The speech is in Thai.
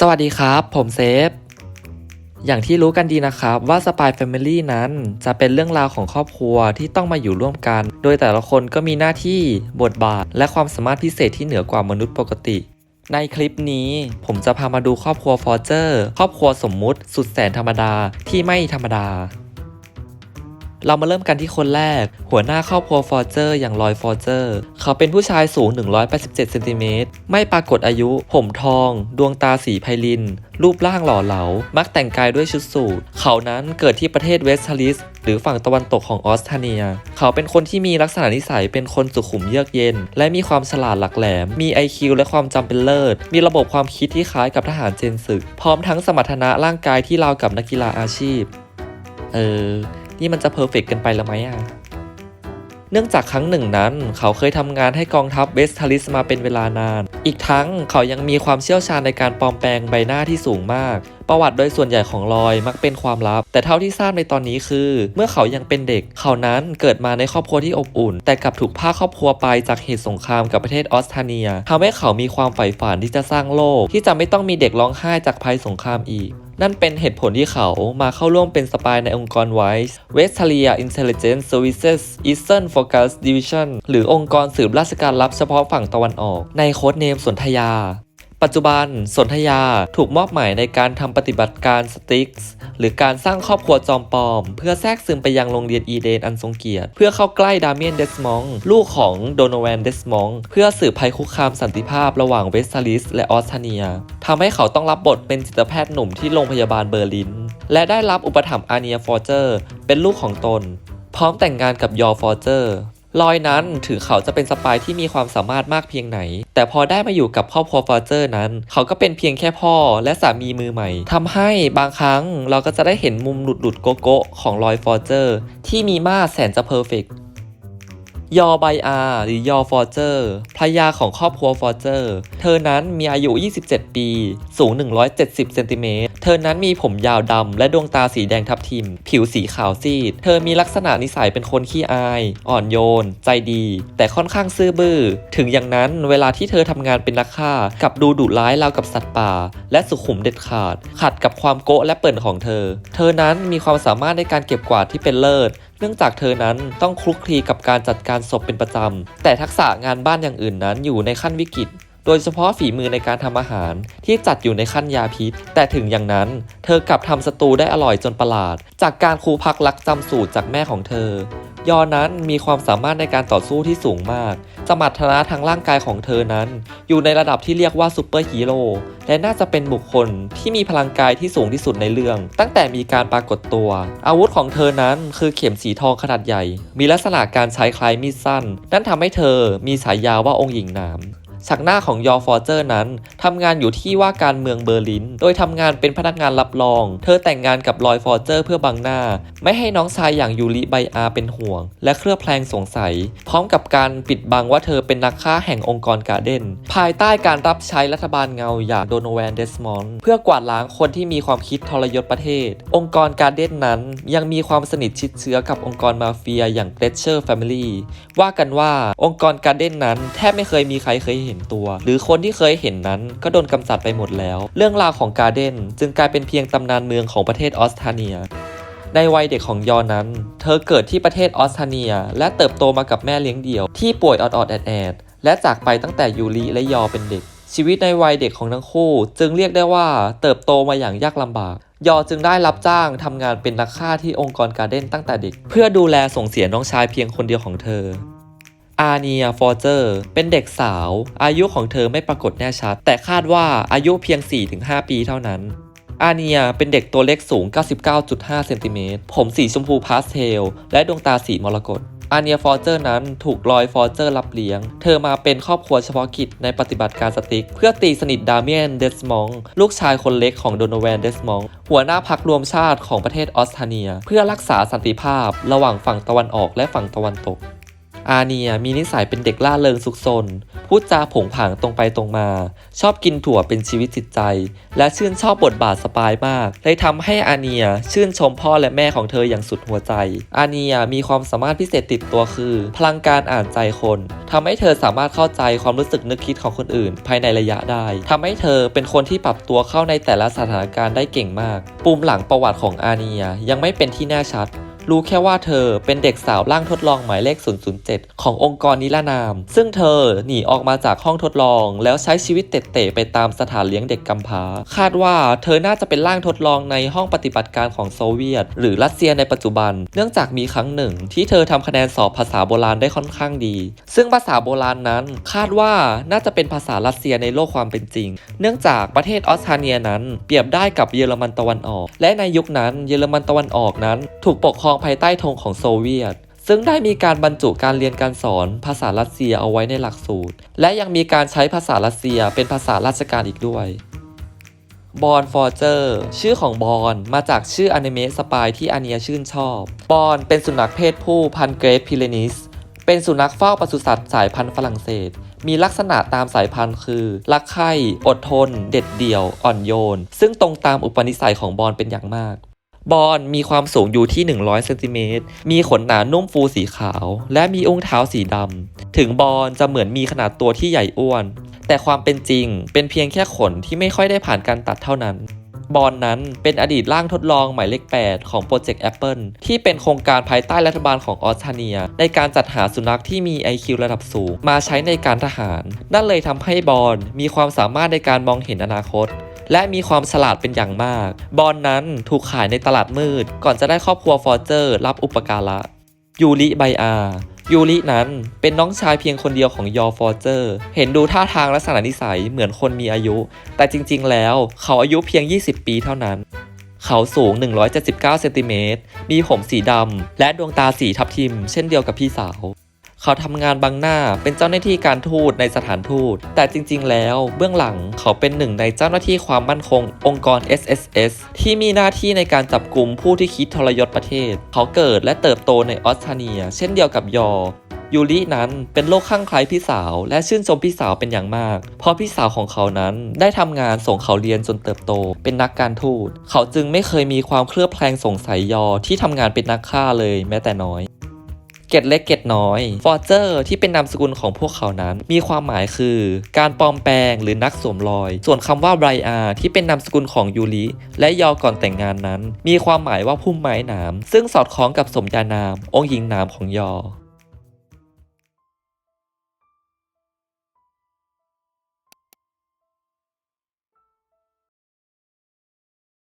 สวัสดีครับ ผมเซฟ อย่างที่รู้กันดีนะครับว่าสปายแฟมิลี่นั้นจะเป็นเรื่องราวของครอบครัวที่ต้องมาอยู่ร่วมกัน โดยแต่ละคนก็มีหน้าที่บทบาท และความสามารถพิเศษที่เหนือกว่ามนุษย์ปกติ ในคลิปนี้ผมจะพามาดูครอบครัวฟอร์เจอร์ ครอบครัวสมมุติ สุดแสนธรรมดาที่ไม่ธรรมดา เรามาเริ่มกันที่คนแรก หัวหน้าครอบครัวฟอร์เจอร์อย่างลอยฟอร์เจอร์ เขาเป็นผู้ชายสูง 187เซนติเมตรไม่ปรากฏอายุ ผมทอง ดวงตาสีไพลิน รูปร่างหล่อเหลา มักแต่งกายด้วยชุดสูทเขานั้นเกิดที่ประเทศเวสต์ทาลิสหรือฝั่งตะวันตกของออสเตรเลีย เขาเป็นคนที่มีลักษณะนิสัยเป็นคนสุขุมเยือกเย็น และมีความฉลาดหลักแหลม มี IQ และความจำเป็นเลิศ มีระบบความคิดที่คล้ายกับทหารเจนศึก พร้อมทั้งสมรรถนะร่างกายที่ราวกับนักกีฬาอาชีพ เออ นี่มันจะเพอร์เฟกต์กันไปแล้วไหมอะ เนื่องจากครั้งหนึ่งนั้น เขาเคยทำงานให้กองทัพเวสทาลิสมาเป็นเวลานาน อีกทั้งเขายังมีความเชี่ยวชาญในการปลอมแปลงใบหน้าที่สูงมาก ประวัติโดยส่วนใหญ่ของลอยมักเป็นความลับ แต่เท่าที่ทราบในตอนนี้คือ เมื่อเขายังเป็นเด็ก เขานั้นเกิดมาในครอบครัวที่อบอุ่น แต่กลับถูกพาครอบครัวไปจากเหตุสงครามกับประเทศออสเตรเลียทำให้เขามีความใฝ่ฝันที่จะสร้างโลก ที่จะไม่ต้องมีเด็กร้องไห้จากภัยสงครามอีก นั่นเป็นเหตุผลที่เขามาเข้าร่วมเป็นสปายในองค์กรไวส์ Westalia Intelligence Services Eastern Focus Division หรือองค์กรสืบราชการลับเฉพาะฝั่งตะวันออก ในโค้ดเนมสนธยา ปัจจุบัน สนธยาถูกมอบหมายในการทำปฏิบัติการสติ๊กส์หรือการสร้างครอบครัวจอมปลอม เพื่อแทรกซึมไปยังโรงเรียนอีเดนอันทรงเกียรติ เพื่อเข้าใกล้ดาเมียนเดสมองลูกของโดนแวนเดสมองเพื่อสืบภัยคุกคามสันติภาพระหว่างเวสต์ทาลิสและออสเตรเลียทำให้เขาต้องรับบทเป็นจิตแพทย์หนุ่มที่โรงพยาบาลเบอร์ลิน และได้รับอุปถัมภ์อาเนียฟอร์เจอร์ เป็นลูกของตน พร้อมแต่งงานกับยอฟอร์เจอร์ ลอยนั้นถึงเขาจะเป็นสปายที่มีความสามารถมากเพียงไหน แต่พอได้มาอยู่กับครอบครัวฟอร์เจอร์นั้น เขาก็เป็นเพียงแค่พ่อและสามีมือใหม่ทำให้บางครั้งเราก็จะได้เห็นมุมหลุดหลุดๆโกโก้ของลอยฟอร์เจอร์ที่มีมาแสนจะเพอร์เฟก ยอไบอาหรือยอฟอร์เจอร์ภรรยาของครอบครัวฟอร์เจอร์ เธอนั้นมีอายุ 27 ปี สูง 170 เซนติเมตร เธอนั้นมีผมยาวดำและดวงตาสีแดงทับทิม ผิวสีขาวซีด เธอมีลักษณะนิสัยเป็นคนขี้อาย อ่อนโยน ใจดี แต่ค่อนข้างซื่อบื้อ ถึงอย่างนั้นเวลาที่เธอทำงานเป็นนักฆ่า กับดูดุร้ายราวกับสัตว์ป่า และสุขุมเด็ดขาด ขัดกับความโกะและเปิ่นของเธอ เธอนั้นมีความสามารถในการเก็บกวาดที่เป็นเลิศเนื่องจากเธอนั้นต้องคลุกคลีกับการจัดการศพเป็นประจำ แต่ทักษะงานบ้านอย่างอื่นนั้นอยู่ในขั้นวิกฤต โดยเฉพาะฝีมือในการทำอาหารที่จัดอยู่ในขั้นยาพิษ แต่ถึงอย่างนั้น เธอกลับทำสตูได้อร่อยจนประหลาด จากการครูพักรักจำสูตรจากแม่ของเธอ ยอนั้นมีความสามารถในการต่อสู้ที่สูงมาก สมรรถนะทางร่างกายของเธอนั้น อยู่ในระดับที่เรียกว่าซูเปอร์ฮีโร่และน่าจะเป็นบุคคลที่มีพลังกายที่สูงที่สุดในเรื่อง ตั้งแต่มีการปรากฏตัว อาวุธของเธอนั้นคือเข็มสีทองขนาดใหญ่ มีลักษณะการใช้คล้ายมีดสั้น นั่นทำให้เธอมีฉายาว่าองค์หญิงหนา มฉากหน้าของยอฟอร์เจอร์นั้นทำงานอยู่ที่ว่าการเมืองเบอร์ลิน โดยทำงานเป็นพนักงานรับรอง เธอแต่งงานกับลอยฟอร์เจอร์เพื่อบังหน้า ไม่ให้น้องชายอย่างยูริไบอาเป็นห่วง และเคลือบแคลงสงสัย พร้อมกับการปิดบังว่าเธอเป็นนักฆ่าแห่งองค์กรการเดนภายใต้การรับใช้รัฐบาลเงาอย่างโดนแวนเดสมอนเพื่อกวาดล้างคนที่มีความคิดทรยศประเทศ องค์กรการเดนนั้นยังมีความสนิทชิดเชื้อกับองค์กรมาเฟียอย่างเกรเชอร์แฟมิลี่ว่ากันว่าองค์กรการเดนนั้นแทบไม่เคยมีใครเคยเห็นตัว หรือคนที่เคยเห็นนั้นก็โดนกำจัดไปหมดแล้ว เรื่องราวของการ์เดนจึงกลายเป็นเพียงตำนานเมืองของประเทศออสเตรเลียในวัยเด็กของยอนั้น เธอเกิดที่ประเทศออสเตรเลีย และเติบโตมากับแม่เลี้ยงเดี่ยวที่ป่วยออดๆแอดๆและจากไปตั้งแต่ยูริและยอเป็นเด็ก ชีวิตในวัยเด็กของทั้งคู่ จึงเรียกได้ว่าเติบโตมาอย่างยากลำบาก ยอจึงได้รับจ้างทำงานเป็นนักฆ่าที่องค์กรการ์เด้นตั้งแต่เด็ก เพื่อดูแลส่งเสียน้องชายเพียงคนเดียวของเธอ อาเนียฟอร์เจอร์เป็นเด็กสาว อายุของเธอไม่ปรากฏแน่ชัด แต่คาดว่าอายุเพียง 4-5 ปีเท่านั้น อาเนียเป็นเด็กตัวเล็กสูง 99.5 เซนติเมตร ผมสีชมพูพาสเทล และดวงตาสีมรกตอาเนียฟอร์เจอร์นั้นถูกลอยฟอร์เจอร์รับเลี้ยง เธอมาเป็นครอบครัวเฉพาะกิจในปฏิบัติการสติ๊ก เพื่อตีสนิทดาเมียนเดสมองลูกชายคนเล็กของโดนแวนเดสมองหัวหน้าพักรวมชาติของประเทศออสเตรเลีย เพื่อรักษาสันติภาพระหว่างฝั่งตะวันออกและฝั่งตะวันตก อาเนียมีนิสัยเป็นเด็กล่าเริงซุกซนพูดจาผงผางตรงไปตรงมา ชอบกินถั่วเป็นชีวิตจิตใจ และชื่นชอบบทบาทสปายมาก เลยทำให้อาเนียชื่นชมพ่อและแม่ของเธออย่างสุดหัวใจ อาเนียมีความสามารถพิเศษติดตัวคือ พลังการอ่านใจคนทำให้เธอสามารถเข้าใจความรู้สึกนึกคิดของคนอื่น ภายในระยะได้ทำให้เธอเป็นคนที่ปรับตัวเข้าในแต่ละสถานการณ์ได้เก่งมากปูมหลังประวัติของอาเนียยังไม่เป็นที่แน่ชัด รู้แค่ว่าเธอเป็นเด็กสาวร่างทดลองหมายเลข 007 ขององค์กรนิรนาม ซึ่งเธอหนีออกมาจากห้องทดลอง แล้วใช้ชีวิตเตะๆไปตามสถานเลี้ยงเด็กกำพร้า คาดว่าเธอน่าจะเป็นร่างทดลองในห้องปฏิบัติการของโซเวียต หรือรัสเซียในปัจจุบัน เนื่องจากมีครั้งหนึ่ง ที่เธอทำคะแนนสอบภาษาโบราณได้ค่อนข้างดี ซึ่งภาษาโบราณนั้น คาดว่าน่าจะเป็นภาษารัสเซียในโลกความเป็นจริง เนื่องจากประเทศออสเตรเลียนั้น เปรียบได้กับเยอรมันตะวันออก และในยุคนั้นเยอรมันตะวันออกนั้น ถูกปกครองภายใต้ธงของโซเวียต ซึ่งได้มีการบรรจุการเรียนการสอนภาษารัสเซียเอาไว้ในหลักสูตร และยังมีการใช้ภาษารัสเซียเป็นภาษาราชการอีกด้วยบอนฟอร์เจอร์ชื่อของบอนมาจากชื่ออนิเมะสปายที่อาเนียชื่นชอบบอนเป็นสุนัขเพศผู้พันเกรทพิเรนิส เป็นสุนัขเฝ้าปศุสัตว์สายพันธุ์ฝรั่งเศส มีลักษณะตามสายพันธุ์คือ รักใคร่อดทน เด็ดเดี่ยว อ่อนโยน ซึ่งตรงตามอุปนิสัยของบอนเป็นอย่างมาก บอนมีความสูงอยู่ที่ 100เซนติเมตร มีขนหนานุ่มฟูสีขาว และมีอุ้งเท้าสีดำ ถึงบอนจะเหมือนมีขนาดตัวที่ใหญ่อ้วน แต่ความเป็นจริงเป็นเพียงแค่ขนที่ไม่ค่อยได้ผ่านการตัดเท่านั้น บอนนั้นเป็นอดีตร่างทดลองหมายเลข 8 ของโปรเจกต์ Apple ที่เป็นโครงการภายใต้รัฐบาลของออสเตรเลีย ในการจัดหาสุนัขที่มี IQ ระดับสูง มาใช้ในการทหาร นั่นเลยทำให้บอนมีความสามารถในการมองเห็นอนาคต และมีความฉลาดเป็นอย่างมาก บอนนั้นถูกขายในตลาดมืด ก่อนจะได้ครอบครัวฟอร์เจอร์ รับอุปการะ ยูริไบอายูรินั้นเป็นน้องชายเพียงคนเดียวของยอฟอร์เจอร์ เห็นดูท่าทางลักษณะนิสัยเหมือนคนมีอายุ แต่จริงๆ แล้วเขาอายุเพียง 20 ปีเท่านั้น เขาสูง 179 เซนติเมตร มีผมสีดำ และดวงตาสีทับทิม เช่นเดียวกับพี่สาว เขาทำงานบังหน้าเป็นเจ้าหน้าที่การทูตในสถานทูต แต่จริง ๆ แล้วเบื้องหลังเขาเป็นหนึ่งในเจ้าหน้าที่ความมั่นคง องค์กร SSS ที่มีหน้าที่ในการจับกลุ่มผู้ที่คิดทรยศประเทศ เขาเกิดและเติบโตในออสเตรเลีย เช่นเดียวกับยอยูรินั้นเป็นโรคข้างใคล้พี่สาว และชื่นชมพี่สาวเป็นอย่างมาก เพราะพี่สาวของเขานั้นได้ทำงานส่งเขาเรียนจนเติบโต เป็นนักการทูต เขาจึงไม่เคยมีความเคลือบแคลงสงสัยยอที่ทำงานเป็นนักฆ่าเลยแม้แต่น้อย กตเล็กเกตน้อยฟอร์เจอร์ที่เป็นนามสกุลของพวกเขานั้น มีความหมายคือ การปลอมแปลงหรือนักสวมรอย ส่วนคำว่าไบรอาที่เป็นนามสกุลของยูริและยอก่อนแต่งงานนั้น มีความหมายว่าพุ่มไม้หนามซึ่งสอดคล้องกับสมญานาม องค์หญิงหนามของยอ